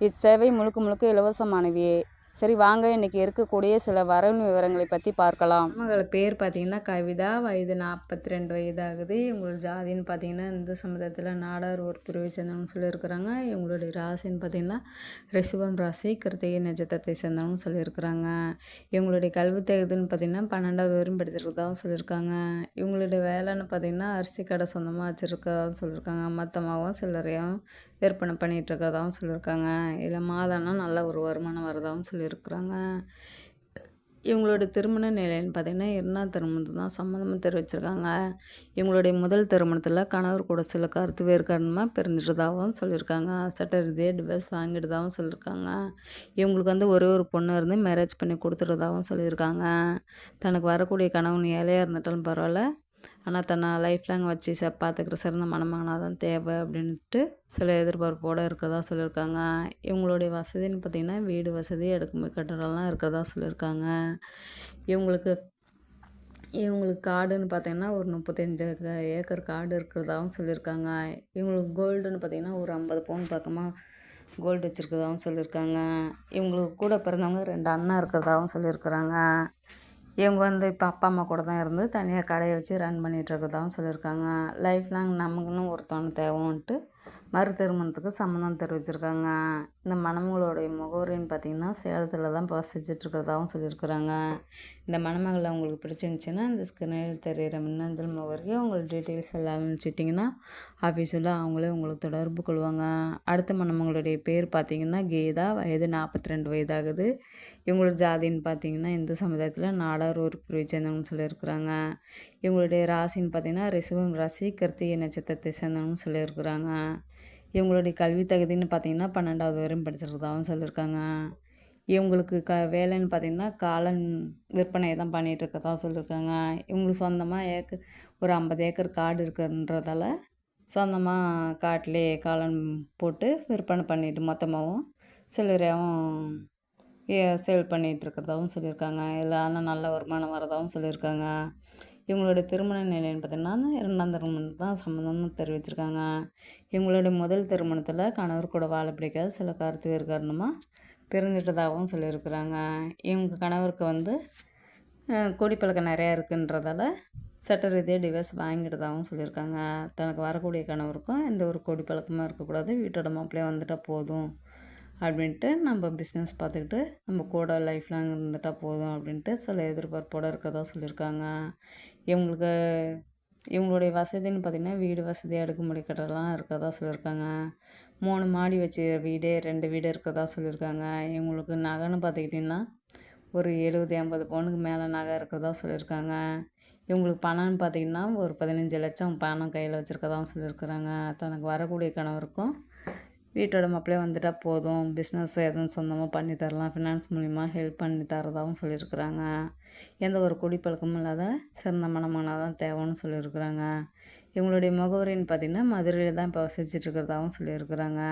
இச்சேவை முழுக்க முழுக்க இலவசமானவையே. சரி வாங்க. இன்னைக்கு இருக்கக்கூடிய சில வரவு விவரங்களை பற்றி பார்க்கலாம். இவங்களோட பேர் பார்த்தீங்கன்னா கவிதா. வயது நாற்பத்தி ரெண்டு வயது ஆகுது இவங்களோட ஜாதின்னு பார்த்தீங்கன்னா இந்து சமுதாயத்தில் நாடார் ஒரு பிரிவை சேர்ந்தவங்க சொல்லியிருக்கிறாங்க. இவங்களுடைய ராசின்னு பார்த்தீங்கன்னா ரிஷபம் ராசி கிருத்திகை நட்சத்திரத்தை சேர்ந்தவங்க சொல்லியிருக்கிறாங்க. இவங்களுடைய கல்வி தகுதின்னு பார்த்தீங்கன்னா பன்னெண்டாவது வரையும் படிச்சிருக்கதாகவும் சொல்லியிருக்காங்க. இவங்களுடைய வேலைன்னு பார்த்தீங்கன்னா அரிசி கடை சொந்தமாக வச்சுருக்கதாகவும் சொல்லியிருக்காங்க. மொத்தமாகவும் சில்லறையாகவும் விற்பனை பண்ணிகிட்டு இருக்கிறதாகவும் சொல்லியிருக்காங்க. இதில் மாதம்னா நல்ல ஒரு வருமானம் வரதாகவும் சொல்லியிருக்கிறாங்க. இவங்களோட திருமண நிலைன்னு பார்த்தீங்கன்னா இரண்டாம் திருமணத்து தான் சம்மந்தமாக தெரிவிச்சிருக்காங்க. இவங்களுடைய முதல் திருமணத்தில் கணவர் கூட சில கருத்து வேறுகாரணமாக பிரிஞ்சிட்டதாகவும் சொல்லியிருக்காங்க. சட்ட ரீதியாக டிவைஸ் வாங்கிட்டதாகவும் சொல்லியிருக்காங்க. இவங்களுக்கு வந்து ஒரே ஒரு பொண்ணு இருந்து மேரேஜ் பண்ணி கொடுத்துட்டதாகவும் சொல்லியிருக்காங்க. தனக்கு வரக்கூடிய கணவன் ஏழையாக இருந்துட்டாலும் பரவாயில்ல. ஆனால் தன்னை லைஃப் லாங் வச்சு ச பார்த்துக்கிற சிறந்த மணமகனாக தான் தேவை அப்படின்ட்டு சில எதிர்பார்ப்போடு இருக்கிறதா சொல்லியிருக்காங்க. இவங்களுடைய வசதின்னு பார்த்திங்கன்னா வீடு வசதி அடுக்குமுறை கட்டடம்லாம் இருக்கிறதா சொல்லியிருக்காங்க. இவங்களுக்கு இவங்களுக்கு காடுன்னு பார்த்தீங்கன்னா ஒரு முப்பத்தஞ்சு ஏக்கர் காடு இருக்கிறதாகவும் சொல்லியிருக்காங்க. இவங்களுக்கு கோல்டுன்னு பார்த்தீங்கன்னா ஒரு ஐம்பது பவுன் பக்கமாக கோல்டு வச்சுருக்கதாகவும் சொல்லியிருக்காங்க. இவங்களுக்கு கூட பிறந்தவங்க ரெண்டு அண்ணன் இருக்கிறதாகவும் சொல்லியிருக்கிறாங்க. இவங்க வந்து இப்போ அப்பா அம்மா கூட தான் இருந்து தனியாக கடையை வச்சு ரன் பண்ணிகிட்ருக்கதாகவும் சொல்லியிருக்காங்க. லைஃப் லாங் நமக்குன்னு ஒருத்தவங்க தேவைன்ட்டு மறு திருமணத்துக்கு சம்மந்தம் தெரிவிச்சிருக்காங்க. இந்த மணமகளோடைய முகவரின்னு பார்த்தீங்கன்னா சேலத்தில் தான் இப்போ சொல்லியிருக்கிறாங்க. இந்த மணமகளை உங்களுக்கு பிடிச்சிருந்துச்சின்னா இந்த ஸ்கிரீனில் தெரிகிற மின்னஞ்சல் முகவரிக்கு உங்களுக்கு டீட்டெயில்ஸ் எல்லாம் அனுப்பிச்சிட்டிங்கன்னா ஆஃபீஸில் அவங்களே உங்களுக்கு தொடர்பு கொள்வாங்க. அடுத்த மணமகளுடைய பேர் பார்த்தீங்கன்னா கீதா. வயது நாற்பத்தி ரெண்டு வயதாகுது. இவங்களோட ஜாதின்னு பார்த்தீங்கன்னா இந்து சமுதாயத்தில் நாடார் ஒரு பிரிவை சேர்ந்தவங்கன்னு சொல்லியிருக்கிறாங்க. இவங்களுடைய ராசின்னு பார்த்தீங்கன்னா ரிசவம் ராசி கிருத்திகை நட்சத்திரத்தை சேர்ந்தவங்கன்னு சொல்லியிருக்கிறாங்க. இவங்களுடைய கல்வி தகுதின்னு பார்த்தீங்கன்னா பன்னெண்டாவது வரையும் படிச்சிருக்கதாகவும் சொல்லியிருக்காங்க. இவங்களுக்கு க வேலைன்னு பார்த்தீங்கன்னா காளான் விற்பனையை தான் பண்ணிகிட்ருக்கதா சொல்லியிருக்காங்க இவங்களுக்கு சொந்தமாக ஏக்கர் ஒரு ஐம்பது ஏக்கர் காடு இருக்குன்றதால சொந்தமாக காட்டிலே காளான் போட்டு விற்பனை பண்ணிட்டு மொத்தமாகவும் சில்லறையாகவும் சேல் பண்ணிகிட்ருக்கிறதாகவும் சொல்லியிருக்காங்க இதில் ஆனால் நல்ல வருமானம் வரதாகவும் சொல்லியிருக்காங்க இவங்களுடைய திருமண நிலைன்னு பார்த்தீங்கன்னா இரண்டாம் திருமணம் தான் சம்மந்தம்னு தெரிவிச்சிருக்காங்க. இவங்களுடைய முதல் திருமணத்தில் கணவர் கூட வாழ பிடிக்காத. சில கருத்து வேறு காரணமாக பிரிஞ்சிட்டதாகவும் சொல்லியிருக்கிறாங்க. இவங்க கணவருக்கு வந்து அஹ், குடிப்பழக்கம் நிறையா இருக்குன்றதால சட்ட ரீதியாக டிவைஸ் வாங்கிட்டதாகவும் சொல்லியிருக்காங்க. தனக்கு வரக்கூடிய கணவருக்கும் எந்த ஒரு கொடி பழக்கமாக இருக்கக்கூடாது. வீட்டோட மாப்பிள்ளையே வந்துட்டால் போதும் அப்படின்ட்டு நம்ம பிஸ்னஸ் பார்த்துக்கிட்டு நம்ம கூட லைஃப் லாங் இருந்துட்டால் போதும் அப்படின்ட்டு சில எதிர்பார்ப்போடு இருக்கிறதா சொல்லியிருக்காங்க. இவங்களுக்கு இவங்களுடைய வசதின்னு பார்த்திங்கன்னா வீடு வசதி அடுக்குமுறை கட்டடம்லாம் இருக்கிறதா சொல்லியிருக்காங்க. மூணு மாடி வச்ச வீடு ரெண்டு வீடு இருக்கிறதா சொல்லியிருக்காங்க. இவங்களுக்கு நகைன்னு பார்த்துக்கிட்டிங்கன்னா ஒரு எழுபது எண்பது பவுனுக்கு மேலே நகை இருக்கிறதா சொல்லியிருக்காங்க. இவங்களுக்கு பணம்னு பார்த்திங்கன்னா ஒரு பதினஞ்சு லட்சம் பணம் கையில் வச்சுருக்கதாகவும் சொல்லியிருக்கிறாங்க. தனக்கு வரக்கூடிய கணவருக்கும் வீட்டோட மாப்பிளே வந்துட்டால் போதும். பிஸ்னஸ் எதுவும் சொந்தமாக பண்ணி தரலாம். ஃபினான்ஸ் மூலிமா ஹெல்ப் பண்ணி தரதாகவும் சொல்லியிருக்கிறாங்க. எந்த ஒரு குடிப்பழக்கமும் இல்லாத சிறந்த மனமானால் தான் தேவைன்னு சொல்லியிருக்கிறாங்க. இவங்களுடைய முகவரின்னு பார்த்திங்கன்னா மதுரையில் தான் இப்போ வசிச்சுட்டு இருக்கிறதாகவும் சொல்லியிருக்கிறாங்க.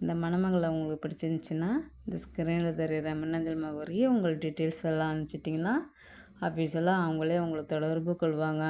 இந்த மணமங்களை உங்களுக்கு பிடிச்சிருந்துச்சின்னா இந்த ஸ்க்ரீனில் தெரிகிற மின்னஞ்சல் முகவரி உங்கள் டீட்டெயில்ஸ் எல்லாம் அனுப்பிச்சிட்டிங்கன்னா ஆஃபீஸெல்லாம் அவங்களே உங்களை தொடர்பு கொள்வாங்க.